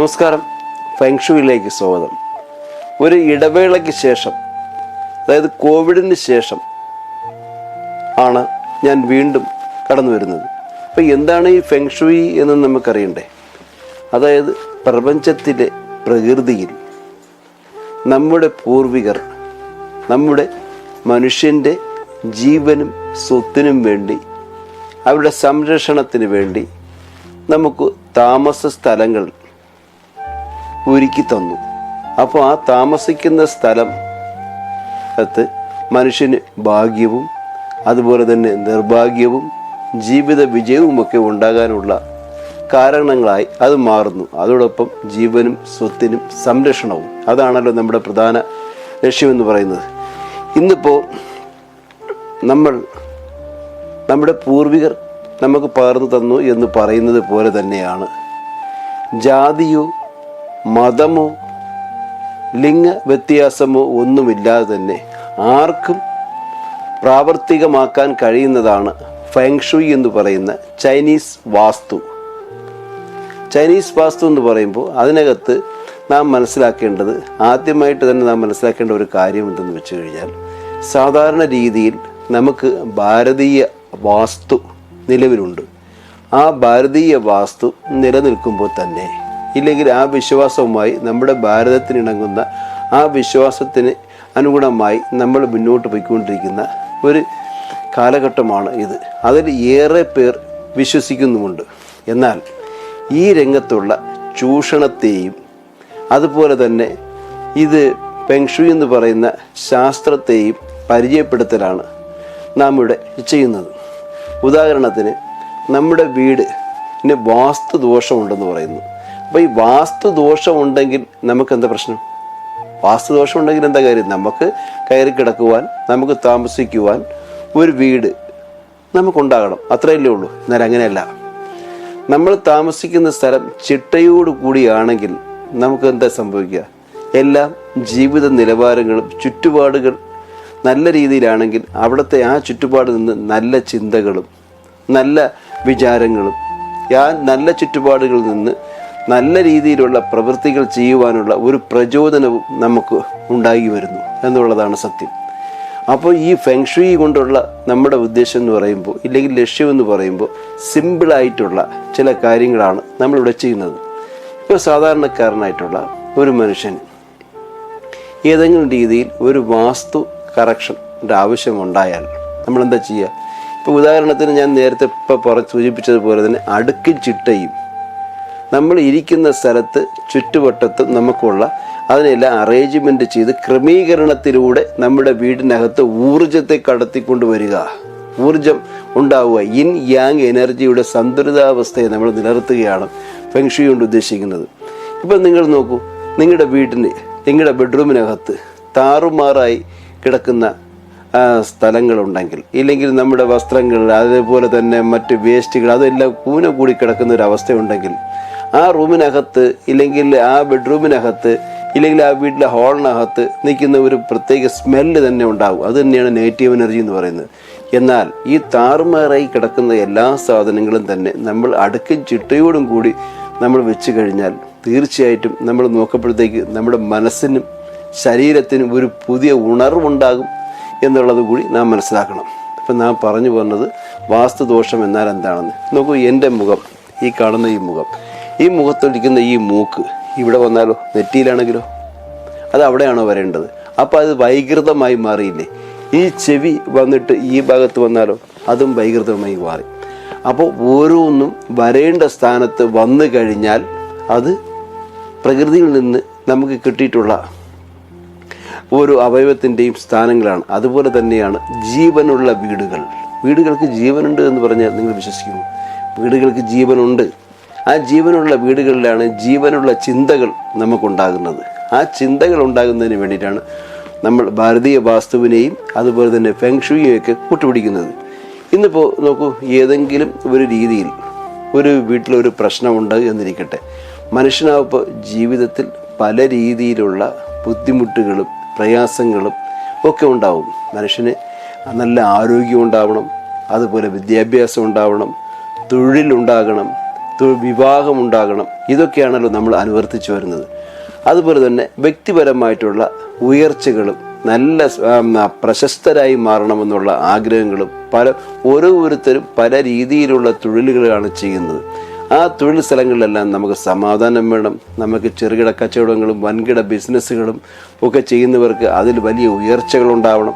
നമസ്കാരം. ഫെങ്ഷുയിലേക്ക് സ്വാഗതം. ഒരു ഇടവേളയ്ക്ക് ശേഷം അതായത് കോവിഡിന് ശേഷം ആണ് ഞാൻ വീണ്ടും കടന്നു വരുന്നത്. അപ്പോൾ എന്താണ് ഈ ഫെങ്ഷുയി എന്ന് നമുക്കറിയണ്ടേ? അതായത് പ്രപഞ്ചത്തിലെ പ്രകൃതിയിൽ നമ്മുടെ പൂർവികർ നമ്മുടെ മനുഷ്യന്റെ ജീവനും സ്വത്തിനും വേണ്ടി അവരുടെ സംരക്ഷണത്തിന് വേണ്ടി നമുക്ക് താമസ സ്ഥലങ്ങൾ ഒരുക്കി തന്നു. അപ്പോൾ ആ താമസിക്കുന്ന സ്ഥലം അത് മനുഷ്യന് ഭാഗ്യവും അതുപോലെ തന്നെ നിർഭാഗ്യവും ജീവിത വിജയവുമൊക്കെ ഉണ്ടാകാനുള്ള കാരണങ്ങളായി അത് മാറുന്നു. അതോടൊപ്പം ജീവനും സ്വത്തിനും സംരക്ഷണവും. അതാണല്ലോ നമ്മുടെ പ്രധാന ലക്ഷ്യമെന്ന് പറയുന്നത്. ഇന്നിപ്പോൾ നമ്മൾ നമ്മുടെ പൂർവികർ നമുക്ക് പകർന്നു തന്നു എന്ന് പറയുന്നത് പോലെ തന്നെയാണ്. ജാതിയോ മതമോ ലിംഗ വ്യത്യാസമോ ഒന്നുമില്ലാതെ തന്നെ ആർക്കും പ്രാവർത്തികമാക്കാൻ കഴിയുന്നതാണ് ഫെങ്ഷുയി എന്ന് പറയുന്ന ചൈനീസ് വാസ്തു. ചൈനീസ് വാസ്തു എന്ന് പറയുമ്പോൾ അതിനകത്ത് നാം മനസ്സിലാക്കേണ്ടത് ആദ്യമായിട്ട് തന്നെ നാം മനസ്സിലാക്കേണ്ട ഒരു കാര്യം എന്തെന്ന് വെച്ച് കഴിഞ്ഞാൽ സാധാരണ രീതിയിൽ നമുക്ക് ഭാരതീയ വാസ്തു നിലവിലുണ്ട്. ആ ഭാരതീയ വാസ്തു നിലനിൽക്കുമ്പോൾ തന്നെ ഇല്ലെങ്കിൽ ആ വിശ്വാസവുമായി നമ്മുടെ ഭാരതത്തിനിണങ്ങുന്ന ആ വിശ്വാസത്തിന് അനുഗുണമായി നമ്മൾ മുന്നോട്ട് പോയിക്കൊണ്ടിരിക്കുന്ന ഒരു കാലഘട്ടമാണ് ഇത്. അതിൽ ഏറെ പേർ വിശ്വസിക്കുന്നുമുണ്ട്. എന്നാൽ ഈ രംഗത്തുള്ള ചൂഷണത്തെയും അതുപോലെ തന്നെ ഇത് പെങ്ഷു എന്ന് പറയുന്ന ശാസ്ത്രത്തെയും പരിചയപ്പെടുത്തലാണ് നാം ഇവിടെ ചെയ്യുന്നത്. ഉദാഹരണത്തിന് നമ്മുടെ വീടിന് വാസ്തു ദോഷമുണ്ടെന്ന് പറയുന്നു. അപ്പോൾ ഈ വാസ്തുദോഷം ദോഷമുണ്ടെങ്കിൽ നമുക്ക് എന്താ പ്രശ്നം? വാസ്തു ദോഷം ഉണ്ടെങ്കിൽ എന്താ കാര്യം? നമുക്ക് കയറി കിടക്കുവാൻ നമുക്ക് താമസിക്കുവാൻ ഒരു വീട് നമുക്കുണ്ടാകണം. അത്രയല്ലേ ഉള്ളൂ. എന്നാൽ അങ്ങനെയല്ല. നമ്മൾ താമസിക്കുന്ന സ്ഥലം ചിട്ടയോട് കൂടിയാണെങ്കിൽ നമുക്ക് എന്താ സംഭവിക്കുക? എല്ലാം ജീവിത നിലവാരങ്ങളും ചുറ്റുപാടുകൾ നല്ല രീതിയിലാണെങ്കിൽ അവിടുത്തെ ആ ചുറ്റുപാടിൽ നിന്ന് നല്ല ചിന്തകളും നല്ല വിചാരങ്ങളും ആ നല്ല ചുറ്റുപാടുകളിൽ നിന്ന് നല്ല രീതിയിലുള്ള പ്രവൃത്തികൾ ചെയ്യുവാനുള്ള ഒരു പ്രചോദനവും നമുക്ക് ഉണ്ടായി വരുന്നു എന്നുള്ളതാണ് സത്യം. അപ്പോൾ ഈ ഫെങ്ഷുയി കൊണ്ടുള്ള നമ്മുടെ ഉദ്ദേശം എന്ന് പറയുമ്പോൾ ഇല്ലെങ്കിൽ ലക്ഷ്യം എന്ന് പറയുമ്പോൾ സിമ്പിളായിട്ടുള്ള ചില കാര്യങ്ങളാണ് നമ്മളിവിടെ ചെയ്യുന്നത്. ഇപ്പോൾ സാധാരണക്കാരനായിട്ടുള്ള ഒരു മനുഷ്യൻ ഏതെങ്കിലും രീതിയിൽ ഒരു വാസ്തു കറക്ഷന്റെ ആവശ്യമുണ്ടായാൽ നമ്മളെന്താ ചെയ്യുക? ഇപ്പോൾ ഉദാഹരണത്തിന് ഞാൻ നേരത്തെ ഇപ്പോൾ പറ സൂചിപ്പിച്ചതുപോലെ തന്നെ അടുക്കിൽ ചിട്ടയും നമ്മൾ ഇരിക്കുന്ന സ്ഥലത്ത് ചുറ്റുവട്ടത്ത് നമുക്കുള്ള അതിനെല്ലാം അറേഞ്ച്മെന്റ് ചെയ്ത് ക്രമീകരണത്തിലൂടെ നമ്മുടെ വീടിനകത്ത് ഊർജത്തെ കടത്തിക്കൊണ്ട് വരിക. ഊർജം ഉണ്ടാവുക. ഇൻ യാങ് എനർജിയുടെ സന്തുലിതാവസ്ഥയെ നമ്മൾ നിലനിർത്തുകയാണ് ഫെങ്ഷി കൊണ്ട് ഉദ്ദേശിക്കുന്നത്. ഇപ്പം നിങ്ങൾ നോക്കൂ നിങ്ങളുടെ വീടിന് നിങ്ങളുടെ ബെഡ്റൂമിനകത്ത് താറുമാറായി കിടക്കുന്ന സ്ഥലങ്ങളുണ്ടെങ്കിൽ ഇല്ലെങ്കിൽ നമ്മുടെ വസ്ത്രങ്ങൾ അതേപോലെ തന്നെ മറ്റ് വേസ്റ്റുകൾ അതെല്ലാം കൂന കൂടി കിടക്കുന്ന ഒരു അവസ്ഥയുണ്ടെങ്കിൽ ആ റൂമിനകത്ത് ഇല്ലെങ്കിൽ ആ ബെഡ്റൂമിനകത്ത് ഇല്ലെങ്കിൽ ആ വീട്ടിലെ ഹോളിനകത്ത് നിൽക്കുന്ന ഒരു പ്രത്യേക സ്മെല്ല് തന്നെ ഉണ്ടാകും. അത് തന്നെയാണ് നെഗറ്റീവ് എനർജി എന്ന് പറയുന്നത്. എന്നാൽ ഈ താറുമാറായി കിടക്കുന്ന എല്ലാ സാധനങ്ങളും തന്നെ നമ്മൾ അടുക്കും ചിട്ടയോടും കൂടി നമ്മൾ വെച്ച് കഴിഞ്ഞാൽ തീർച്ചയായിട്ടും നമ്മൾ നോക്കപ്പോഴത്തേക്ക് നമ്മുടെ മനസ്സിനും ശരീരത്തിനും ഒരു പുതിയ ഉണർവുണ്ടാകും എന്നുള്ളത് കൂടി നാം മനസ്സിലാക്കണം. അപ്പം നാം പറഞ്ഞു പോകുന്നത് വാസ്തുദോഷം എന്നാൽ എന്താണെന്ന്. നോക്കൂ എന്റെ മുഖം ഈ കാണുന്ന ഈ മുഖം. ഈ മുഖത്തൊടിക്കുന്ന ഈ മൂക്ക് ഇവിടെ വന്നാലോ? നെറ്റിയിലാണെങ്കിലോ? അത് അവിടെയാണോ വരേണ്ടത്? അപ്പോൾ അത് വൈകൃതമായി മാറിയില്ലേ? ഈ ചെവി വന്നിട്ട് ഈ ഭാഗത്ത് വന്നാലോ? അതും വൈകൃതമായി മാറി. അപ്പോൾ ഓരോന്നും വരേണ്ട സ്ഥാനത്ത് വന്നു കഴിഞ്ഞാൽ അത് പ്രകൃതിയിൽ നിന്ന് നമുക്ക് കിട്ടിയിട്ടുള്ള ഓരോ അവയവത്തിന്റെയും സ്ഥാനങ്ങളാണ്. അതുപോലെ തന്നെയാണ് ജീവനുള്ള വീടുകൾ. വീടുകൾക്ക് ജീവനുണ്ട് എന്ന് പറഞ്ഞാൽ നിങ്ങൾ വിശ്വസിക്കുന്നു. വീടുകൾക്ക് ജീവനുണ്ട്. ആ ജീവനുള്ള വീടുകളിലാണ് ജീവനുള്ള ചിന്തകൾ നമുക്കുണ്ടാകുന്നത്. ആ ചിന്തകൾ ഉണ്ടാകുന്നതിന് വേണ്ടിയിട്ടാണ് നമ്മൾ ഭാരതീയ വാസ്തുവിനെയും അതുപോലെ തന്നെ ഫെങ്ഷുയെയും ഒക്കെ കൂട്ടുപിടിക്കുന്നത്. ഇന്നിപ്പോൾ നോക്കൂ ഏതെങ്കിലും ഒരു രീതിയിൽ ഒരു വീട്ടിലൊരു പ്രശ്നമുണ്ട് എന്നിരിക്കട്ടെ. മനുഷ്യനാവുമ്പോൾ ജീവിതത്തിൽ പല രീതിയിലുള്ള ബുദ്ധിമുട്ടുകളും പ്രയാസങ്ങളും ഒക്കെ ഉണ്ടാവും. മനുഷ്യന് നല്ല ആരോഗ്യം ഉണ്ടാവണം അതുപോലെ വിദ്യാഭ്യാസം ഉണ്ടാവണം തൊഴിലുണ്ടാകണം വിവാഹമുണ്ടാകണം ഇതൊക്കെയാണല്ലോ നമ്മൾ അനുവർത്തിച്ചു വരുന്നത്. അതുപോലെ തന്നെ വ്യക്തിപരമായിട്ടുള്ള ഉയർച്ചകളും നല്ല പ്രശസ്തരായി മാറണമെന്നുള്ള ആഗ്രഹങ്ങളും പല ഓരോരുത്തരും പല രീതിയിലുള്ള തൊഴിലുകളാണ് ചെയ്യുന്നത്. ആ തൊഴിൽ സ്ഥലങ്ങളിലെല്ലാം നമുക്ക് സമാധാനം വേണം. നമുക്ക് ചെറുകിട കച്ചവടങ്ങളും വൻകിട ബിസിനസ്സുകളും ഒക്കെ ചെയ്യുന്നവർക്ക് അതിൽ വലിയ ഉയർച്ചകളുണ്ടാവണം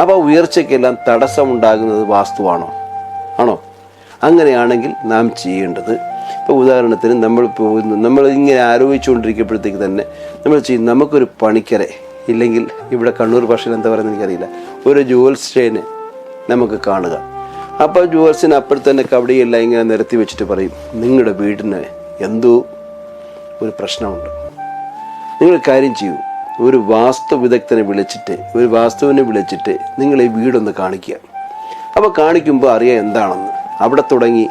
അപ്പോൾ ഉയർച്ചയ്ക്കെല്ലാം തടസ്സമുണ്ടാകുന്നത് വാസ്തുവാണോ? ആണോ? അങ്ങനെയാണെങ്കിൽ നാം ചെയ്യേണ്ടത് ഇപ്പോൾ ഉദാഹരണത്തിന് നമ്മൾ നമ്മൾ ഇങ്ങനെ ആലോചിച്ചുകൊണ്ടിരിക്കുമ്പോഴത്തേക്ക് തന്നെ നമ്മൾ ചെയ്യും നമുക്കൊരു പണിക്കരെ ഇല്ലെങ്കിൽ ഇവിടെ കണ്ണൂർ ഭാഷയിൽ എന്താ പറയുന്നത് എനിക്കറിയില്ല. ഒരു ജുവൽസ്റ്റേനെ നമുക്ക് കാണുക. അപ്പോൾ ജുവൽസിന് അപ്പോഴത്തെ തന്നെ കവടിയെല്ലാം ഇങ്ങനെ നിരത്തി വെച്ചിട്ട് പറയും നിങ്ങളുടെ വീടിന് എന്തോ ഒരു പ്രശ്നമുണ്ട്. നിങ്ങൾ കാര്യം ചെയ്യൂ. ഒരു വാസ്തു വിദഗ്ധനെ വിളിച്ചിട്ട് ഒരു വാസ്തുവിനെ വിളിച്ചിട്ട് നിങ്ങൾ ഈ വീടൊന്ന് കാണിക്കുക. അപ്പോൾ കാണിക്കുമ്പോൾ അറിയാം എന്താണെന്ന്. അവിടെ തുടങ്ങി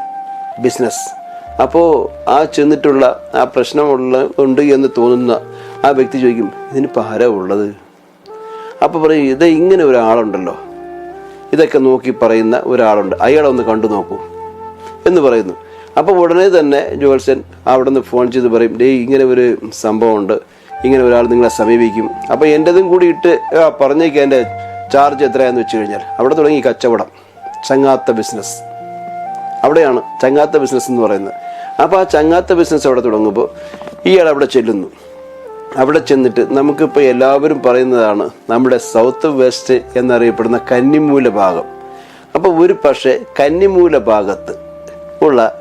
ബിസിനസ് അപ്പോൾ ആ ചെന്നിട്ടുള്ള ആ പ്രശ്നമുള്ള ഉണ്ട് എന്ന് തോന്നുന്ന ആ വ്യക്തി ചോദിക്കും ഇതിനിപ്പോൾ ആരാ ഉള്ളത്? അപ്പോൾ പറയും ഇത് ഇങ്ങനെ ഒരാളുണ്ടല്ലോ. ഇതൊക്കെ നോക്കി പറയുന്ന ഒരാളുണ്ട്. അയാളെ ഒന്ന് കണ്ടു നോക്കൂ. എന്ന് പറയുന്നു. അപ്പോൾ ഉടനെ തന്നെ ജോത്സ്യൻ അവിടെ നിന്ന് ഫോൺ ചെയ്ത് പറയും ഡേയ് ഇങ്ങനെ ഒരു സംഭവമുണ്ട്. ഇങ്ങനെ ഒരാൾ നിങ്ങളെ സമീപിക്കും. അപ്പോൾ എന്റെതും കൂടി ഇട്ട് ആ, പറഞ്ഞേക്ക് എന്റെ ചാർജ് എത്രയാന്ന് വെച്ച് കഴിഞ്ഞാൽ അവിടെ തുടങ്ങി കച്ചവടം ചങ്ങാത്ത ബിസിനസ് അവിടെയാണ് ചങ്ങാത്ത ബിസിനസ് എന്ന് പറയുന്നത്. അപ്പോൾ ആ ചങ്ങാത്ത ബിസിനസ് അവിടെ തുടങ്ങുമ്പോൾ ഇയാൾ അവിടെ ചെല്ലുന്നു. അവിടെ ചെന്നിട്ട് നമുക്കിപ്പോൾ എല്ലാവരും പറയുന്നതാണ് നമ്മുടെ സൗത്ത് വെസ്റ്റ് എന്നറിയപ്പെടുന്ന കന്നിമൂല ഭാഗം. അപ്പോൾ ഒരു പക്ഷേ കന്നിമൂല ഭാഗത്ത് ഉള്ള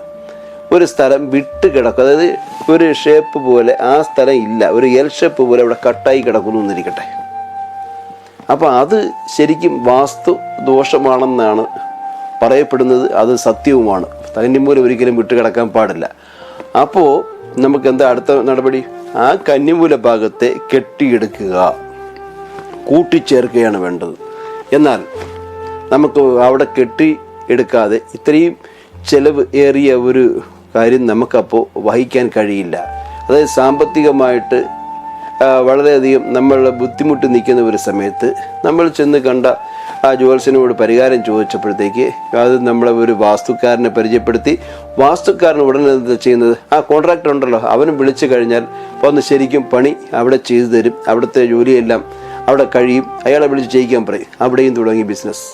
ഒരു സ്ഥലം വിട്ട് കിടക്കും. അതായത് ഒരു ഷേപ്പ് പോലെ ആ സ്ഥലം ഇല്ല. ഒരു എൽ ഷേപ്പ് പോലെ അവിടെ കട്ടായി കിടക്കുന്നു എന്നിരിക്കട്ടെ. അപ്പോൾ അത് ശരിക്കും വാസ്തു ദോഷമാണെന്നാണ് പറയപ്പെടുന്നത്. അത് സത്യവുമാണ്. കന്നിമൂലം ഒരിക്കലും വിട്ടുകിടക്കാൻ പാടില്ല. അപ്പോൾ നമുക്ക് എന്താ അടുത്ത നടപടി? ആ കന്നിമൂല ഭാഗത്തെ കെട്ടിയെടുക്കുക. കൂട്ടിച്ചേർക്കുകയാണ് വേണ്ടത്. എന്നാൽ നമുക്ക് അവിടെ കെട്ടി എടുക്കാതെ ഇത്രയും ചെലവ് ഏറിയ ഒരു കാര്യം നമുക്കപ്പോൾ വഹിക്കാൻ കഴിയില്ല. അതായത് സാമ്പത്തികമായിട്ട് വളരെയധികം നമ്മൾ ബുദ്ധിമുട്ട് നിൽക്കുന്ന ഒരു സമയത്ത് നമ്മൾ ചെന്ന് കണ്ട ആ ജുവൽസിനോട് പരിഹാരം ചോദിച്ചപ്പോഴത്തേക്ക് അത് നമ്മളെ ഒരു വാസ്തുക്കാരനെ പരിചയപ്പെടുത്തി. വാസ്തുക്കാരൻ ഉടനെ എന്താ ചെയ്യുന്നത്? ആ കോൺട്രാക്ടർ ഉണ്ടല്ലോ അവനും വിളിച്ചു കഴിഞ്ഞാൽ വന്ന് ശരിക്കും പണി അവിടെ ചെയ്തു തരും. അവിടുത്തെ ജോലിയെല്ലാം അവിടെ കഴിയും. അയാളെ വിളിച്ച് ചെയ്യിക്കാൻ പറയും. അവിടെയും തുടങ്ങി ബിസിനസ്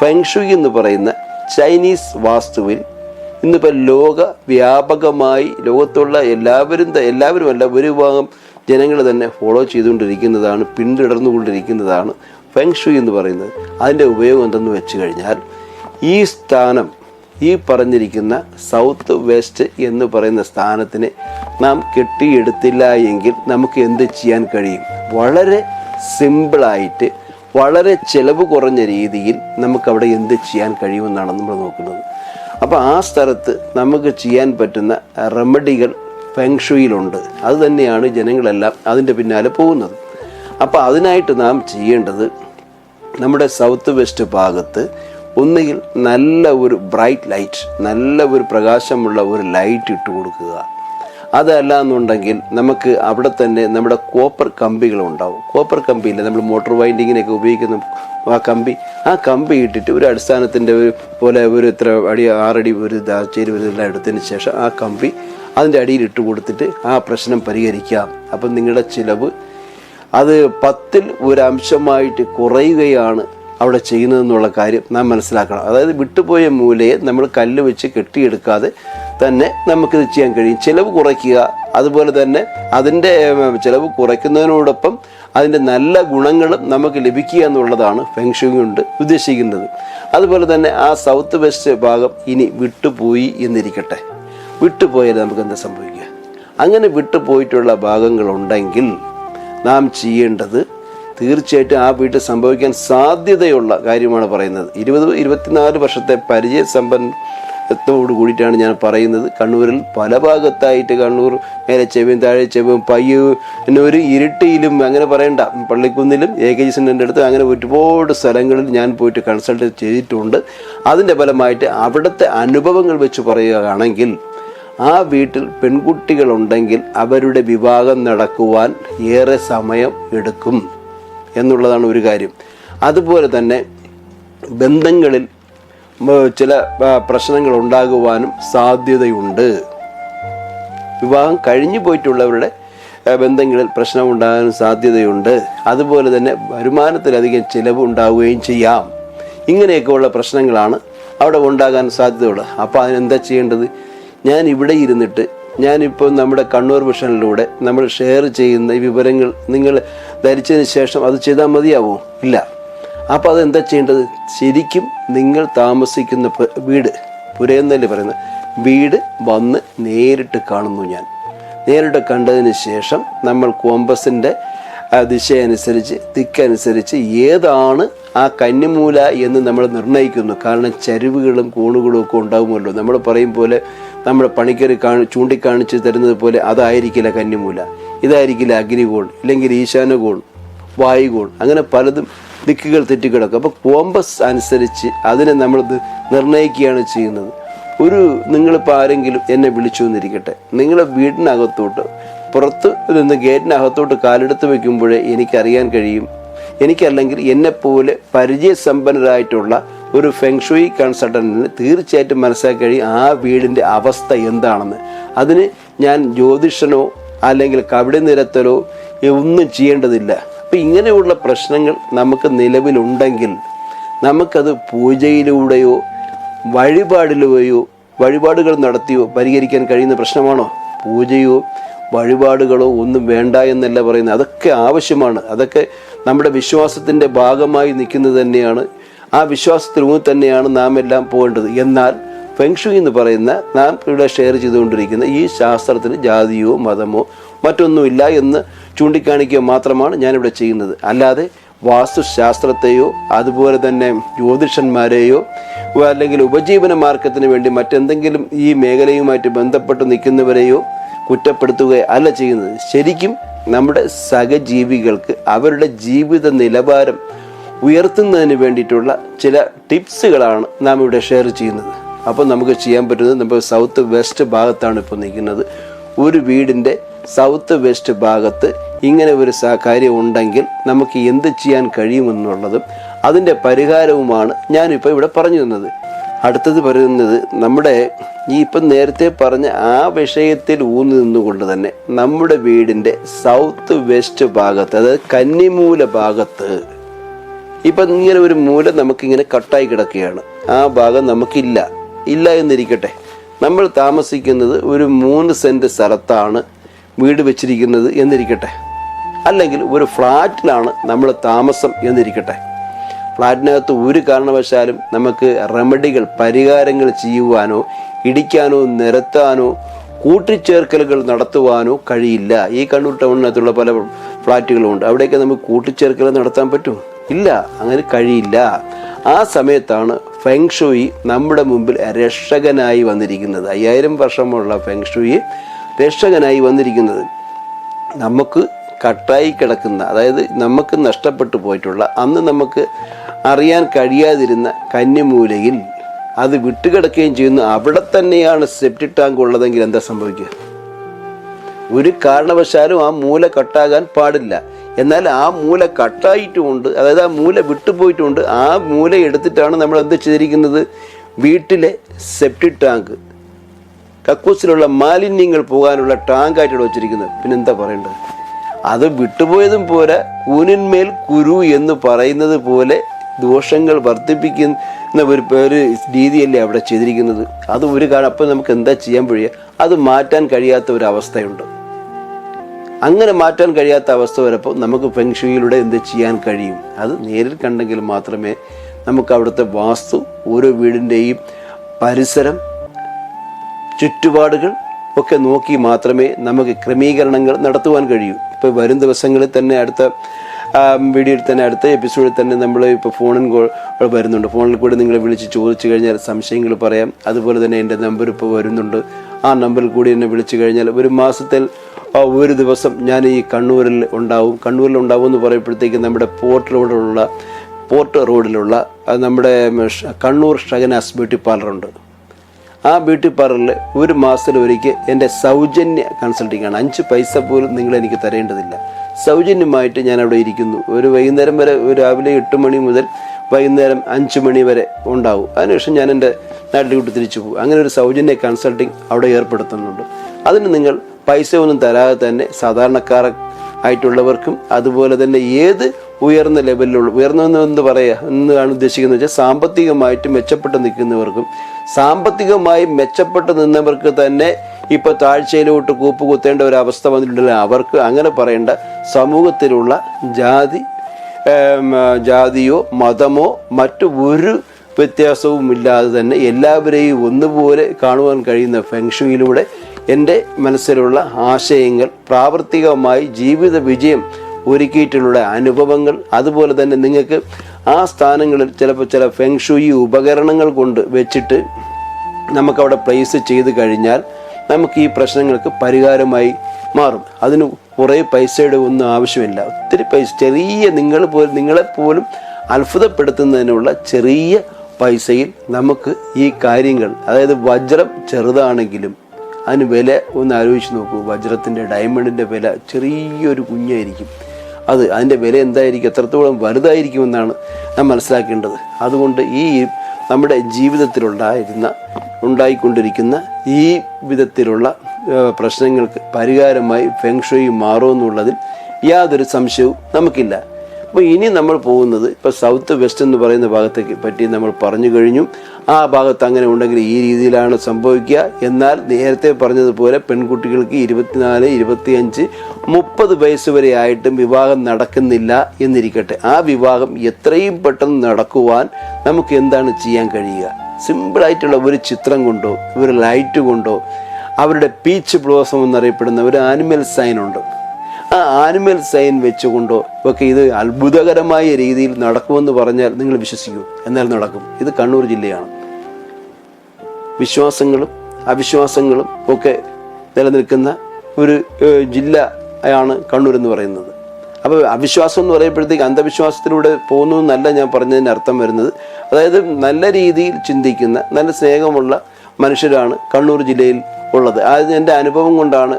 ഫെങ്ഷു എന്ന് പറയുന്ന ചൈനീസ് വാസ്തുവിൽ ഇന്നിപ്പോൾ ലോക വ്യാപകമായി ലോകത്തുള്ള എല്ലാവരും എല്ലാവരുമല്ല ഒരു വിഭാഗം ജനങ്ങൾ തന്നെ ഫോളോ ചെയ്തുകൊണ്ടിരിക്കുന്നതാണ് പിന്തുടർന്നുകൊണ്ടിരിക്കുന്നതാണ് ഫെങ്ഷു എന്ന് പറയുന്നത് അതിന്റെ ഉപയോഗം എന്തെന്ന് വെച്ച് കഴിഞ്ഞാൽ ഈ സ്ഥാനം ഈ പറഞ്ഞിരിക്കുന്ന സൗത്ത് വെസ്റ്റ് എന്ന് പറയുന്ന സ്ഥാനത്തിന് നാം കെട്ടിയെടുത്തില്ല എങ്കിൽ നമുക്ക് എന്ത് ചെയ്യാൻ കഴിയും? വളരെ സിമ്പിളായിട്ട് വളരെ ചിലവ് കുറഞ്ഞ രീതിയിൽ നമുക്കവിടെ എന്ത് ചെയ്യാൻ കഴിയുമെന്നാണ് നമ്മൾ നോക്കുന്നത്. അപ്പോൾ ആ സ്ഥലത്ത് നമുക്ക് ചെയ്യാൻ പറ്റുന്ന റെമഡികൾ ഫെങ്ഷുയിലുണ്ട് അത് തന്നെയാണ് ജനങ്ങളെല്ലാം അതിന്റെ പിന്നാലെ പോകുന്നത്. അപ്പോൾ അതിനായിട്ട് നാം ചെയ്യേണ്ടത് നമ്മുടെ സൗത്ത് വെസ്റ്റ് ഭാഗത്ത് ഒന്നുകിൽ നല്ല ഒരു ബ്രൈറ്റ് ലൈറ്റ് നല്ല ഒരു പ്രകാശമുള്ള ഒരു ലൈറ്റ് ഇട്ട് കൊടുക്കുക. അതല്ല എന്നുണ്ടെങ്കിൽ നമുക്ക് അവിടെ തന്നെ നമ്മുടെ കോപ്പർ കമ്പികളുണ്ടാവും കോപ്പർ കമ്പിയില്ല? നമ്മൾ മോട്ടോർ വൈൻഡിങ്ങിനൊക്കെ ഉപയോഗിക്കുന്ന ആ കമ്പി. ആ കമ്പി ഇട്ടിട്ട് ഒരു അടിസ്ഥാനത്തിന്റെ ഒരു പോലെ ഒരു ഇത്ര അടി ആറടി ഒരു ചേരി ഒരു ഇതെല്ലാം എടുത്തതിന് ശേഷം ആ കമ്പി അതിന്റെ അടിയിൽ ഇട്ട് കൊടുത്തിട്ട് ആ പ്രശ്നം പരിഹരിക്കാം. അപ്പം നിങ്ങളുടെ ചിലവ് അത് പത്തിൽ അംശമായിട്ട് കുറയുകയാണ് അവിടെ ചെയ്യുന്നതെന്നുള്ള കാര്യം നാം മനസ്സിലാക്കണം. അതായത് വിട്ടുപോയ മൂലയെ നമ്മൾ കല്ല് വെച്ച് കെട്ടിയെടുക്കാതെ തന്നെ നമുക്കിത് ചെയ്യാൻ കഴിയും. ചിലവ് കുറയ്ക്കുക അതുപോലെ തന്നെ അതിന്റെ ചിലവ് കുറയ്ക്കുന്നതിനോടൊപ്പം അതിന്റെ നല്ല ഗുണങ്ങളും നമുക്ക് ലഭിക്കുക എന്നുള്ളതാണ് ഫെങ്ഷുങ് കൊണ്ട് ഉദ്ദേശിക്കുന്നത്. അതുപോലെ തന്നെ ആ സൗത്ത് വെസ്റ്റ് ഭാഗം ഇനി വിട്ടുപോയി എന്നിരിക്കട്ടെ. വിട്ടുപോയാൽ നമുക്ക് എന്താ സംഭവിക്കുക? അങ്ങനെ വിട്ടുപോയിട്ടുള്ള ഭാഗങ്ങളുണ്ടെങ്കിൽ നാം ചെയ്യേണ്ടത് തീർച്ചയായിട്ടും ആ വീട്ടിൽ സംഭവിക്കാൻ സാധ്യതയുള്ള കാര്യമാണ് പറയുന്നത്. ഇരുപത് ഇരുപത്തിനാല് വർഷത്തെ പരിചയ സമ്പന്നത്തോട് കൂടിയിട്ടാണ് ഞാൻ പറയുന്നത്. കണ്ണൂരിൽ പല ഭാഗത്തായിട്ട് കണ്ണൂർ മേലെ ചെവിയും താഴെ ചെവിയും പയ്യൂർ ഇരുട്ടിയിലും അങ്ങനെ പറയണ്ട. പള്ളിക്കുന്നിലും എ കെ ജി സെന്ററിന്റെ അടുത്ത് അങ്ങനെ ഒരുപാട് സ്ഥലങ്ങളിൽ ഞാൻ പോയിട്ട് കൺസൾട്ട് ചെയ്തിട്ടുണ്ട്. അതിന്റെ ഫലമായിട്ട് അവിടുത്തെ അനുഭവങ്ങൾ വെച്ച് പറയുകയാണെങ്കിൽ ആ വീട്ടിൽ പെൺകുട്ടികളുണ്ടെങ്കിൽ അവരുടെ വിവാഹം നടക്കുവാൻ ഏറെ സമയം എടുക്കും എന്നുള്ളതാണ് ഒരു കാര്യം. അതുപോലെ തന്നെ ബന്ധങ്ങളിൽ ചില പ്രശ്നങ്ങൾ ഉണ്ടാകുവാനും സാധ്യതയുണ്ട്. വിവാഹം കഴിഞ്ഞു പോയിട്ടുള്ളവരുടെ ബന്ധങ്ങളിൽ പ്രശ്നം ഉണ്ടാകാനും സാധ്യതയുണ്ട്. അതുപോലെ തന്നെ വരുമാനത്തിലധികം ചിലവ് ഉണ്ടാവുകയും ചെയ്യാം. ഇങ്ങനെയൊക്കെയുള്ള പ്രശ്നങ്ങളാണ് അവിടെ ഉണ്ടാകാൻ സാധ്യതയുള്ളത്. അപ്പോൾ അതിനെന്താ ചെയ്യേണ്ടത്? ഞാൻ ഇവിടെ ഇരുന്നിട്ട് ഞാനിപ്പോൾ നമ്മുടെ കണ്ണൂർ മിഷനിലൂടെ നമ്മൾ ഷെയർ ചെയ്യുന്ന ഈ വിവരങ്ങൾ നിങ്ങൾ ധരിച്ചതിന് ശേഷം അത് ചെയ്താൽ മതിയാവോ? ഇല്ല. അപ്പോൾ അതെന്താ ചെയ്യേണ്ടത്? ശരിക്കും നിങ്ങൾ താമസിക്കുന്ന വീട് പുരയെന്നല്ലേ പറയുന്നത്? വീട് വന്ന് നേരിട്ട് കാണുന്നു ഞാൻ. നേരിട്ട് കണ്ടതിന് ശേഷം നമ്മൾ കോമ്പസിന്റെ ദിശയനുസരിച്ച് ദിക്കനുസരിച്ച് ഏതാണ് ആ കന്നിമൂല എന്ന് നമ്മൾ നിർണയിക്കുന്നു. കാരണം ചരിവുകളും കോണുകളും ഒക്കെ ഉണ്ടാകുമല്ലോ നമ്മൾ പറയും പോലെ നമ്മുടെ പണിക്കർ കാണി ചൂണ്ടിക്കാണിച്ച് തരുന്നത് പോലെ അതായിരിക്കില്ല കന്നിമൂല. ഇതായിരിക്കില്ല അഗ്നികോൾ ഇല്ലെങ്കിൽ ഈശാനുകോൾ വായുകോൾ അങ്ങനെ പലതും ദിക്കുകൾ തെറ്റിക്കിടക്കും. അപ്പോൾ കോമ്പസ് അനുസരിച്ച് അതിനെ നമ്മൾ നിർണയിക്കുകയാണ് ചെയ്യുന്നത്. ഒരു നിങ്ങളിപ്പോൾ ആരെങ്കിലും എന്നെ വിളിച്ചു എന്നിരിക്കട്ടെ നിങ്ങളുടെ വീടിനകത്തോട്ട് പുറത്ത് നിന്ന് ഗേറ്റിനകത്തോട്ട് കാലെടുത്ത് വെക്കുമ്പോഴേ എനിക്കറിയാൻ കഴിയും. എനിക്കല്ലെങ്കിൽ എന്നെപ്പോലെ പരിചയസമ്പന്നരായിട്ടുള്ള ഒരു ഫെങ്ഷുയി കൺസൾട്ടന്റിന് തീർച്ചയായിട്ടും മനസ്സിലാക്കി കഴിയും ആ വീടിന്റെ അവസ്ഥ എന്താണെന്ന്. അതിന് ഞാൻ ജ്യോതിഷനോ അല്ലെങ്കിൽ കവിടി നിരത്തലോ ഒന്നും ചെയ്യേണ്ടതില്ല. അപ്പം ഇങ്ങനെയുള്ള പ്രശ്നങ്ങൾ നമുക്ക് നിലവിലുണ്ടെങ്കിൽ നമുക്കത് പൂജയിലൂടെയോ വഴിപാടിലൂടെയോ വഴിപാടുകൾ നടത്തിയോ പരിഹരിക്കാൻ കഴിയുന്ന പ്രശ്നമാണോ? പൂജയോ വഴിപാടുകളോ ഒന്നും വേണ്ട എന്നല്ല പറയുന്നത്. അതൊക്കെ ആവശ്യമാണ്. അതൊക്കെ നമ്മുടെ വിശ്വാസത്തിന്റെ ഭാഗമായി നിൽക്കുന്നത് തന്നെയാണ് ആ വിശ്വാസത്തിൽ ഊന്നി തന്നെയാണ് നാം എല്ലാം പോകേണ്ടത്. എന്നാൽ ഫെങ്ഷു എന്ന് പറയുന്ന നാം ഇവിടെ ഷെയർ ചെയ്തുകൊണ്ടിരിക്കുന്ന ഈ ശാസ്ത്രത്തിന് ജാതിയോ മതമോ മറ്റൊന്നുമില്ല എന്ന് ചൂണ്ടിക്കാണിക്കുക മാത്രമാണ് ഞാനിവിടെ ചെയ്യുന്നത്. അല്ലാതെ വാസ്തുശാസ്ത്രത്തെയോ അതുപോലെ തന്നെ ജ്യോതിഷന്മാരെയോ അല്ലെങ്കിൽ ഉപജീവന മാർഗത്തിന് വേണ്ടി മറ്റെന്തെങ്കിലും ഈ മേഖലയുമായിട്ട് ബന്ധപ്പെട്ട് നിൽക്കുന്നവരെയോ കുറ്റപ്പെടുത്തുക അല്ല ചെയ്യുന്നത്. ശരിക്കും നമ്മുടെ സഹജീവികൾക്ക് അവരുടെ ജീവിത നിലവാരം ഉയർത്തുന്നതിന് വേണ്ടിയിട്ടുള്ള ചില ടിപ്സുകളാണ് നാം ഇവിടെ ഷെയർ ചെയ്യുന്നത്. അപ്പോൾ നമുക്ക് ചെയ്യാൻ പറ്റുന്നത് നമ്മൾ സൗത്ത് വെസ്റ്റ് ഭാഗത്താണ് ഇപ്പോൾ നിൽക്കുന്നത്. ഒരു വീടിന്റെ സൗത്ത് വെസ്റ്റ് ഭാഗത്ത് ഇങ്ങനെ ഒരു കാര്യം ഉണ്ടെങ്കിൽ നമുക്ക് എന്ത് ചെയ്യാൻ കഴിയുമെന്നുള്ളതും അതിന്റെ പരിഹാരവുമാണ് ഞാനിപ്പോൾ ഇവിടെ പറഞ്ഞു തന്നത്. അടുത്തത് പറയുന്നത് നമ്മുടെ ഈ ഇപ്പം നേരത്തെ പറഞ്ഞ ആ വിഷയത്തിൽ ഊന്നി നിന്നുകൊണ്ട് തന്നെ നമ്മുടെ വീടിന്റെ സൗത്ത് വെസ്റ്റ് ഭാഗത്ത് അതായത് കന്നിമൂല ഭാഗത്ത് ഇപ്പം ഇങ്ങനെ ഒരു മൂല നമുക്കിങ്ങനെ കട്ടായി കിടക്കുകയാണ്. ആ ഭാഗം നമുക്കില്ല. ഇല്ല എന്നിരിക്കട്ടെ. നമ്മൾ താമസിക്കുന്നത് ഒരു മൂന്ന് സെന്റ് സ്ഥലത്താണ് വീട് വെച്ചിരിക്കുന്നത് എന്നിരിക്കട്ടെ. അല്ലെങ്കിൽ ഒരു ഫ്ലാറ്റിലാണ് നമ്മൾ താമസം എന്നിരിക്കട്ടെ. ഫ്ലാറ്റിനകത്ത് ഒരു കാരണവശാലും നമുക്ക് റെമഡികൾ പരിഹാരങ്ങൾ ചെയ്യുവാനോ ഇടിക്കാനോ നിരത്താനോ കൂട്ടിച്ചേർക്കലുകൾ നടത്തുവാനോ കഴിയില്ല. ഈ കണ്ണൂർ ടൗണിനകത്തുള്ള പല ഫ്ലാറ്റുകളുമുണ്ട് അവിടെയൊക്കെ നമുക്ക് കൂട്ടിച്ചേർക്കൽ നടത്താൻ പറ്റും ഇല്ല അങ്ങനെ കഴിയില്ല. ആ സമയത്താണ് ഫെങ്ഷുയി നമ്മുടെ മുമ്പിൽ രക്ഷകനായി വന്നിരിക്കുന്നത്. അയ്യായിരം വർഷമുള്ള ഫെങ്ഷുയി രക്ഷകനായി വന്നിരിക്കുന്നത്. നമുക്ക് കട്ടായി കിടക്കുന്ന അതായത് നമുക്ക് നഷ്ടപ്പെട്ടു പോയിട്ടുള്ള അന്ന് നമുക്ക് അറിയാൻ കഴിയാതിരുന്ന കന്യമൂലയിൽ അത് വിട്ടുകിടക്കുകയും ചെയ്യുന്നു. അവിടെ തന്നെയാണ് സെപ്റ്റി ടാങ്ക് ഉള്ളതെങ്കിൽ എന്താ സംഭവിക്കുക? ഒരു കാരണവശാലും ആ മൂല കട്ടാകാൻ പാടില്ല. എന്നാൽ ആ മൂല കട്ടായിട്ടുമുണ്ട്. അതായത് ആ മൂല വിട്ടുപോയിട്ടുമുണ്ട് ആ മൂല എടുത്തിട്ടാണ് നമ്മൾ എന്ത് ചെയ്തിരിക്കുന്നത്? വീട്ടിലെ സെപ്റ്റിക് ടാങ്ക് കക്കൂസിലുള്ള മാലിന്യങ്ങൾ പോകാനുള്ള ടാങ്കായിട്ട് ആയിട്ട് വെച്ചിരിക്കുന്നത്. പിന്നെ എന്താ പറയേണ്ടത്? അത് വിട്ടുപോയതും പോലെ കൂനിന്മേൽ കുരു എന്ന് പറയുന്നത് പോലെ ദോഷങ്ങൾ വർദ്ധിപ്പിക്കുന്ന ഒരു ഒരു രീതിയല്ലേ അവിടെ ചെയ്തിരിക്കുന്നത്. അത് ഒരു കാലം അപ്പം നമുക്ക് എന്താ ചെയ്യാൻ കഴിയുക അത് മാറ്റാൻ കഴിയാത്ത ഒരു അവസ്ഥയുണ്ട്. അങ്ങനെ മാറ്റാൻ കഴിയാത്ത അവസ്ഥ വരപ്പോൾ നമുക്ക് ഫെങ്ഷുയിലൂടെ എന്ത് ചെയ്യാൻ കഴിയും? അത് നേരിൽ കണ്ടെങ്കിൽ മാത്രമേ നമുക്ക് അവിടുത്തെ വാസ്തു ഓരോ വീടിന്റെയും പരിസരം ചുറ്റുപാടുകൾ ഒക്കെ നോക്കി മാത്രമേ നമുക്ക് ക്രമീകരണങ്ങൾ നടത്തുവാൻ കഴിയൂ. ഇപ്പോൾ വരും ദിവസങ്ങളിൽ തന്നെ അടുത്ത വീഡിയോയിൽ തന്നെ അടുത്ത എപ്പിസോഡിൽ തന്നെ നമ്മൾ ഇപ്പോൾ ഫോണിൽ വരുന്നുണ്ട്. ഫോണിൽ കൂടി നിങ്ങളെ വിളിച്ച് ചോദിച്ചു കഴിഞ്ഞാൽ സംശയങ്ങൾ പറയാം. അതുപോലെ തന്നെ എന്റെ നമ്പർ ഇപ്പോൾ വരുന്നുണ്ട്. ആ നമ്പറിൽ കൂടി എന്നെ വിളിച്ചു കഴിഞ്ഞാൽ ഒരു മാസത്തിൽ ഒരു ദിവസം ഞാൻ ഈ കണ്ണൂരിൽ ഉണ്ടാവും. കണ്ണൂരിൽ ഉണ്ടാവും എന്ന് പറയുമ്പോഴത്തേക്ക് നമ്മുടെ പോർട്ട് റോഡിലുള്ള പോർട്ട് റോഡിലുള്ള നമ്മുടെ കണ്ണൂർ ഷഗനാസ് ബ്യൂട്ടി പാർലറുണ്ട് ആ ബ്യൂട്ടി പാർലറിൽ ഒരു മാസത്തിൽ ഒരിക്കൽ എന്റെ സൗജന്യ കൺസൾട്ടിംഗ് ആണ്. അഞ്ച് പൈസ പോലും നിങ്ങൾ എനിക്ക് തരേണ്ടതില്ല. സൗജന്യമായിട്ട് ഞാൻ അവിടെ ഇരിക്കുന്നു. ഒരു വൈകുന്നേരം വരെ ഒരു രാവിലെ എട്ട് മണി മുതൽ വൈകുന്നേരം അഞ്ച് മണി വരെ ഉണ്ടാവും. അതിനുശേഷം ഞാൻ എന്റെ നാട്ടിലോട്ട് തിരിച്ചു പോകും. അങ്ങനെ ഒരു സൗജന്യ കൺസൾട്ടിങ് അവിടെ ഏർപ്പെടുത്തുന്നുണ്ട്. അതിന് നിങ്ങൾ പൈസ ഒന്നും തരാതെ തന്നെ സാധാരണക്കാർ ആയിട്ടുള്ളവർക്കും അതുപോലെ തന്നെ ഏത് ഉയർന്ന ലെവലിലുള്ള ഉയർന്നെന്ന് പറയുക എന്നാണ് ഉദ്ദേശിക്കുന്നത് വെച്ചാൽ സാമ്പത്തികമായിട്ട് മെച്ചപ്പെട്ട് നിൽക്കുന്നവർക്കും സാമ്പത്തികമായി മെച്ചപ്പെട്ട് നിന്നവർക്ക് തന്നെ ഇപ്പോൾ താഴ്ചയിലോട്ട് കൂപ്പ് കുത്തേണ്ട ഒരു അവസ്ഥ വന്നിട്ടുണ്ടല്ലോ അവർക്ക് അങ്ങനെ പറയേണ്ട സമൂഹത്തിലുള്ള ജാതി ജാതിയോ മതമോ മറ്റു ഒരു വ്യത്യാസവും ഇല്ലാതെ തന്നെ എല്ലാവരെയും ഒന്നുപോലെ കാണുവാൻ കഴിയുന്ന ഫെങ്ഷുയിലൂടെ എന്റെ മനസ്സിലുള്ള ആശയങ്ങൾ പ്രാവർത്തികമായി ജീവിത വിജയം ഒരുക്കിയിട്ടുള്ള അനുഭവങ്ങൾ അതുപോലെ തന്നെ നിങ്ങൾക്ക് ആ സ്ഥാനങ്ങളിൽ ചിലപ്പോൾ ചില ഫെങ്ഷുയി ഉപകരണങ്ങൾ കൊണ്ട് വെച്ചിട്ട് നമുക്കവിടെ പ്ലേസ് ചെയ്ത് കഴിഞ്ഞാൽ നമുക്ക് ഈ പ്രശ്നങ്ങൾക്ക് പരിഹാരമായി മാറും. അതിന് കുറേ പൈസയുടെ ഒന്നും ആവശ്യമില്ല. ഒത്തിരി പൈസ ചെറിയ നിങ്ങൾ പോലും നിങ്ങളെപ്പോലും അത്ഭുതപ്പെടുത്തുന്നതിനുള്ള ചെറിയ പൈസയിൽ നമുക്ക് ഈ കാര്യങ്ങൾ അതായത് വജ്രം ചെറുതാണെങ്കിലും അതിന് വില ഒന്ന് ആലോചിച്ച് നോക്കൂ. വജ്രത്തിന്റെ ഡയമണ്ടിന്റെ വില ചെറിയൊരു കുഞ്ഞായിരിക്കും. അത് അതിന്റെ വില എന്തായിരിക്കും? എത്രത്തോളം വലുതായിരിക്കുമെന്നാണ് നാം മനസ്സിലാക്കേണ്ടത്. അതുകൊണ്ട് ഈ നമ്മുടെ ജീവിതത്തിലുണ്ടായിരുന്ന ഉണ്ടായിക്കൊണ്ടിരിക്കുന്ന ഈ വിധത്തിലുള്ള പ്രശ്നങ്ങൾക്ക് പരിഹാരമായി ഫെങ്ഷുയി മാറുമെന്നുള്ളതിൽ യാതൊരു സംശയവും നമുക്കില്ല. അപ്പോൾ ഇനി നമ്മൾ പോകുന്നത് ഇപ്പോൾ സൗത്ത് വെസ്റ്റ് എന്ന് പറയുന്ന ഭാഗത്തേക്ക് പറ്റി നമ്മൾ പറഞ്ഞു കഴിഞ്ഞു. ആ ഭാഗത്ത് അങ്ങനെ ഉണ്ടെങ്കിൽ ഈ രീതിയിലാണ് സംഭവിക്കുക. എന്നാൽ നേരത്തെ പറഞ്ഞതുപോലെ പെൺകുട്ടികൾക്ക് ഇരുപത്തിനാല് ഇരുപത്തിയഞ്ച് മുപ്പത് വയസ്സ് വരെ ആയിട്ടും വിവാഹം നടക്കുന്നില്ല എന്നിരിക്കട്ടെ. ആ വിവാഹം എത്രയും പെട്ടെന്ന് നടക്കുവാൻ നമുക്ക് എന്താണ് ചെയ്യാൻ കഴിയുക? സിമ്പിളായിട്ടുള്ള ഒരു ചിത്രം കൊണ്ടോ ഒരു ലൈറ്റ് കൊണ്ടോ അവരുടെ പീച്ച് ബ്ലോസം എന്നറിയപ്പെടുന്ന ഒരു ആനിമൽ സൈൻ ഉണ്ട്. ആ ആനിമൽ സൈൻ വെച്ചുകൊണ്ടോ ഒക്കെ ഇത് അത്ഭുതകരമായ രീതിയിൽ നടക്കുമെന്ന് പറഞ്ഞാൽ നിങ്ങൾ വിശ്വസിക്കൂ. എന്നാൽ നടക്കും. ഇത് കണ്ണൂർ ജില്ലയാണ്. വിശ്വാസങ്ങളും അവിശ്വാസങ്ങളും ഒക്കെ നിലനിൽക്കുന്ന ഒരു ജില്ല ജില്ലയാണ് കണ്ണൂർ എന്ന് പറയുന്നത്. അപ്പോൾ അവിശ്വാസം എന്ന് പറയുമ്പോഴത്തേക്ക് അന്ധവിശ്വാസത്തിലൂടെ പോകുന്നു എന്നല്ല ഞാൻ പറഞ്ഞതിന് അർത്ഥം വരുന്നത്. അതായത് നല്ല രീതിയിൽ ചിന്തിക്കുന്ന നല്ല സ്നേഹമുള്ള മനുഷ്യരാണ് കണ്ണൂർ ജില്ലയിൽ ഉള്ളത്. അത് എന്റെ അനുഭവം കൊണ്ടാണ്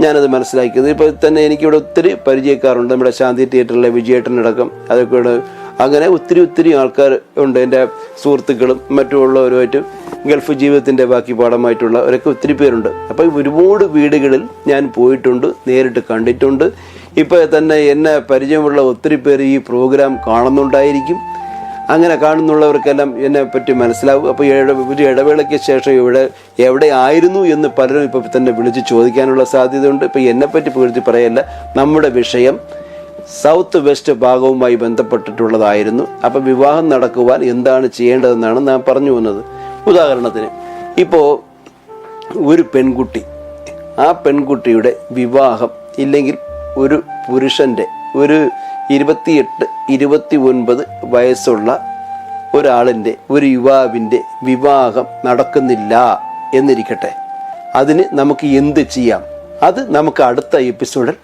ഞാനത് മനസ്സിലാക്കിയത്. ഇപ്പോൾ തന്നെ എനിക്കിവിടെ ഒത്തിരി പരിചയക്കാറുണ്ട് നമ്മുടെ ശാന്തി തിയേറ്ററിലെ വിജയേട്ടനടക്കം. അതൊക്കെ അങ്ങനെ ഒത്തിരി ഒത്തിരി ആൾക്കാർ ഉണ്ട്. എന്റെ സുഹൃത്തുക്കളും മറ്റുള്ളവരുമായിട്ട് ഗൾഫ് ജീവിതത്തിന്റെ ബാക്കി പാഠമായിട്ടുള്ള അവരൊക്കെ ഒത്തിരി പേരുണ്ട്. അപ്പോൾ ഒരുപാട് വീടുകളിൽ ഞാൻ പോയിട്ടുണ്ട് നേരിട്ട് കണ്ടിട്ടുണ്ട്. ഇപ്പോൾ തന്നെ എന്നെ പരിചയമുള്ള ഒത്തിരി പേര് ഈ പ്രോഗ്രാം കാണുന്നുണ്ടായിരിക്കും. അങ്ങനെ കാണുന്നുള്ളവർക്കെല്ലാം എന്നെ പറ്റി മനസ്സിലാവും. അപ്പോൾ ഇട- ഒരു ഇടവേളയ്ക്ക് ശേഷം ഇവിടെ എവിടെ ആയിരുന്നു എന്ന് പലരും ഇപ്പോൾ തന്നെ വിളിച്ച് ചോദിക്കാനുള്ള സാധ്യതയുണ്ട്. ഇപ്പോൾ എന്നെപ്പറ്റി പൂർത്തി പറയല്ല നമ്മുടെ വിഷയം സൗത്ത് വെസ്റ്റ് ഭാഗവുമായി ബന്ധപ്പെട്ടിട്ടുള്ളതായിരുന്നു. അപ്പം വിവാഹം നടക്കുവാൻ എന്താണ് ചെയ്യേണ്ടതെന്നാണ് ഞാൻ പറഞ്ഞു വന്നത് ഉദാഹരണത്തിന് ഇപ്പോൾ ഒരു പെൺകുട്ടി ആ പെൺകുട്ടിയുടെ വിവാഹം ഇല്ലെങ്കിൽ ഒരു പുരുഷന്റെ ഒരു ഇരുപത്തിയെട്ട് ഇരുപത്തി ഒൻപത് വയസ്സുള്ള ഒരാളിന്റെ ഒരു യുവാവിന്റെ വിവാഹം നടക്കുന്നില്ല എന്നിരിക്കട്ടെ. അതിന് നമുക്ക് എന്ത് ചെയ്യാം? അത് നമുക്ക് അടുത്ത എപ്പിസോഡിൽ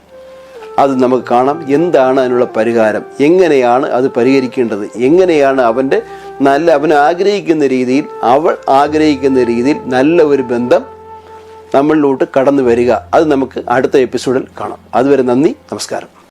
അത് നമുക്ക് കാണാം. എന്താണ് അതിനുള്ള പരിഹാരം? എങ്ങനെയാണ് അത് പരിഹരിക്കേണ്ടത്? എങ്ങനെയാണ് അവന്റെ നല്ല അവൻ ആഗ്രഹിക്കുന്ന രീതിയിൽ അവൾ ആഗ്രഹിക്കുന്ന രീതിയിൽ നല്ല ഒരു ബന്ധം നമ്മളിലോട്ട് കടന്നു വരിക? അത് നമുക്ക് അടുത്ത എപ്പിസോഡിൽ കാണാം. അതുവരെ നന്ദി നമസ്കാരം.